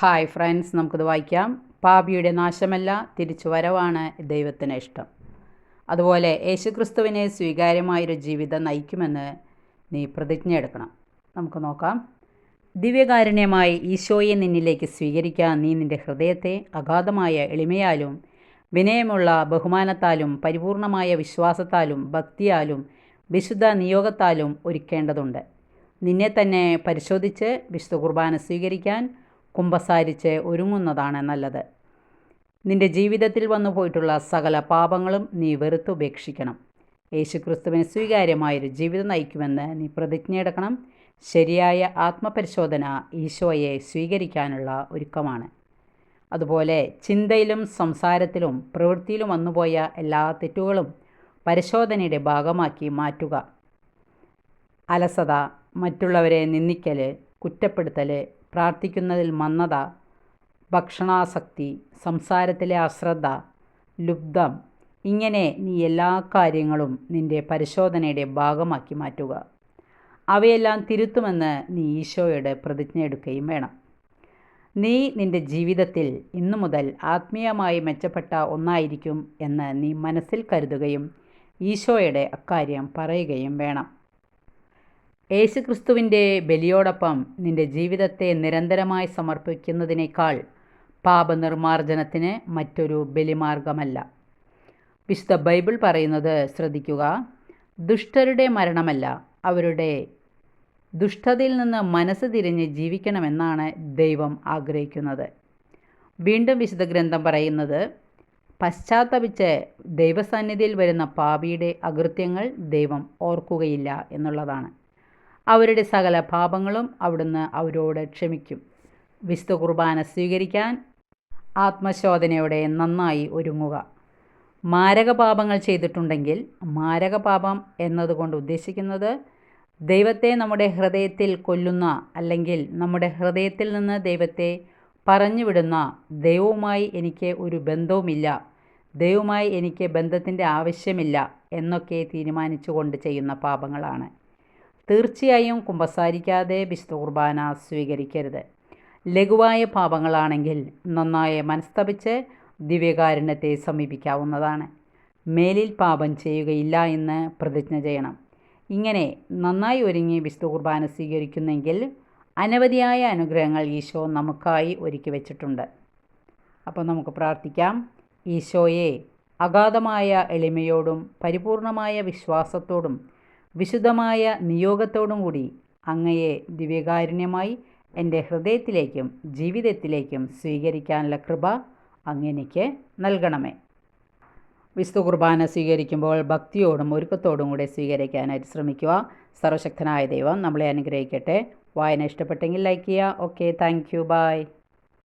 Hi friends നമുക്കിത് വായിക്കാം. പാപിയുടെ നാശമല്ല തിരിച്ചു വരവാണ് ദൈവത്തിന് ഇഷ്ടം. അതുപോലെ യേശുക്രിസ്തുവിനെ സ്വീകാര്യമായൊരു ജീവിതം നയിക്കുമെന്ന് നീ പ്രതിജ്ഞ എടുക്കണം. നമുക്ക് നോക്കാം. ദിവ്യകാരുണ്യമായി ഈശോയെ നിന്നിലേക്ക് സ്വീകരിക്കാൻ നീ നിന്റെ ഹൃദയത്തെ അഗാധമായ എളിമയാലും വിനയമുള്ള ബഹുമാനത്താലും പരിപൂർണമായ വിശ്വാസത്താലും ഭക്തിയാലും വിശുദ്ധ നിയോഗത്താലും ഒരുക്കേണ്ടതുണ്ട്. നിന്നെ തന്നെ പരിശോധിച്ച് വിശുദ്ധ കുർബാന സ്വീകരിക്കാൻ കുമ്പസാരിച്ച് ഒരുങ്ങുന്നതാണ് നല്ലത്. നിന്റെ ജീവിതത്തിൽ വന്നു പോയിട്ടുള്ള സകല പാപങ്ങളും നീ വെറുത്തുപേക്ഷിക്കണം യേശുക്രിസ്തുവിന് സ്വീകാര്യമായൊരു ജീവിതം നയിക്കുമെന്ന് നീ പ്രതിജ്ഞയെടുക്കണം ശരിയായ ആത്മപരിശോധന ഈശോയെ സ്വീകരിക്കാനുള്ള ഒരുക്കമാണ്. അതുപോലെ ചിന്തയിലും സംസാരത്തിലും പ്രവൃത്തിയിലും വന്നുപോയ എല്ലാ തെറ്റുകളും പരിശോധനയുടെ ഭാഗമാക്കി മാറ്റുക. അലസത മറ്റുള്ളവരെ നിന്ദിക്കൽ കുറ്റപ്പെടുത്തൽ പ്രാർത്ഥിക്കുന്നതിൽ മന്നത ഭക്ഷണാസക്തി സംസാരത്തിലെ അശ്രദ്ധ ലുബ്ധം ഇങ്ങനെ നീ എല്ലാ കാര്യങ്ങളും നിന്റെ പരിശോധനയുടെ ഭാഗമാക്കി മാറ്റുക. അവയെല്ലാം തിരുത്തുമെന്ന് നീ ഈശോയുടെ പ്രതിജ്ഞ എടുക്കുകയും വേണം. നീ നിന്റെ ജീവിതത്തിൽ ഇന്നു മുതൽ ആത്മീയമായി മെച്ചപ്പെട്ട ഒന്നായിരിക്കും എന്ന് നീ മനസ്സിൽ കരുതുകയും ഈശോയുടെ അക്കാര്യം പറയുകയും വേണം. യേശുക്രിസ്തുവിന്റെ ബലിയോടൊപ്പം നിന്റെ ജീവിതത്തെ നിരന്തരമായി സമർപ്പിക്കുന്നതിനേക്കാൾ പാപനിർമാർജനത്തിന് മറ്റൊരു ബലിമാർഗമല്ല. വിശുദ്ധ ബൈബിൾ പറയുന്നത് ശ്രദ്ധിക്കുക ദുഷ്ടരുടെ മരണമല്ല അവരുടെ ദുഷ്ടതയിൽ നിന്ന് മനസ്സ് തിരിഞ്ഞ് ജീവിക്കണമെന്നാണ് ദൈവം ആഗ്രഹിക്കുന്നത്. വീണ്ടും വിശുദ്ധ ഗ്രന്ഥം പറയുന്നത് പശ്ചാത്തപിച്ച് ദൈവസന്നിധിയിൽ വരുന്ന പാപിയുടെ അകൃത്യങ്ങൾ ദൈവം ഓർക്കുകയില്ല എന്നുള്ളതാണ്. അവരുടെ സകല പാപങ്ങളും അവിടുന്ന് അവരോട് ക്ഷമിക്കും. വിശുദ്ധ കുർബാന സ്വീകരിക്കാൻ ആത്മശോധനയോടെ നന്നായി ഒരുങ്ങുക. മാരക പാപങ്ങൾ ചെയ്തിട്ടുണ്ടെങ്കിൽ മാരക പാപം എന്നതുകൊണ്ട് ഉദ്ദേശിക്കുന്നത് ദൈവത്തെ നമ്മുടെ ഹൃദയത്തിൽ കൊല്ലുന്ന അല്ലെങ്കിൽ നമ്മുടെ ഹൃദയത്തിൽ നിന്ന് ദൈവത്തെ പറഞ്ഞുവിടുന്ന ദൈവവുമായി എനിക്ക് ഒരു ബന്ധവുമില്ല ദൈവവുമായി എനിക്ക് ബന്ധത്തിന്റെ ആവശ്യമില്ല എന്നൊക്കെ തീരുമാനിച്ചുകൊണ്ട് ചെയ്യുന്ന പാപങ്ങളാണ്. തീർച്ചയായും കുമ്പസാരിക്കാതെ വിശുദ്ധ കുർബാന സ്വീകരിക്കരുത്. ലഘുവായ പാപങ്ങളാണെങ്കിൽ നന്നായി മനസ്തപിച്ച് ദിവ്യകാരുണ്യത്തെ സമീപിക്കാവുന്നതാണ്. മേലിൽ പാപം ചെയ്യുകയില്ല എന്ന് പ്രതിജ്ഞ ചെയ്യണം. ഇങ്ങനെ നന്നായി ഒരുങ്ങി വിശുദ്ധ കുർബാന സ്വീകരിക്കുന്നെങ്കിൽ അനവധിയായ അനുഗ്രഹങ്ങൾ ഈശോ നമുക്കായി ഒരുക്കി വച്ചിട്ടുണ്ട്. അപ്പോൾ നമുക്ക് പ്രാർത്ഥിക്കാം. ഈശോയെ അഗാധമായ എളിമയോടും പരിപൂർണമായ വിശ്വാസത്തോടും വിശുദ്ധമായ നിയോഗത്തോടും കൂടി അങ്ങയെ ദിവ്യകാരുണ്യമായി എന്റെ ഹൃദയത്തിലേക്കും ജീവിതത്തിലേക്കും സ്വീകരിക്കാനുള്ള കൃപ അങ്ങെനിക്ക് നൽകണമേ. വിശുദ്ധ കുർബാന സ്വീകരിക്കുമ്പോൾ ഭക്തിയോടും ഒരുക്കത്തോടും കൂടെ സ്വീകരിക്കാനായിട്ട് ശ്രമിക്കുക. സർവശക്തനായ ദൈവം നമ്മളെ അനുഗ്രഹിക്കട്ടെ. വായന ഇഷ്ടപ്പെട്ടെങ്കിൽ ലൈക്ക് ചെയ്യുക. Okay thank you. ബൈ.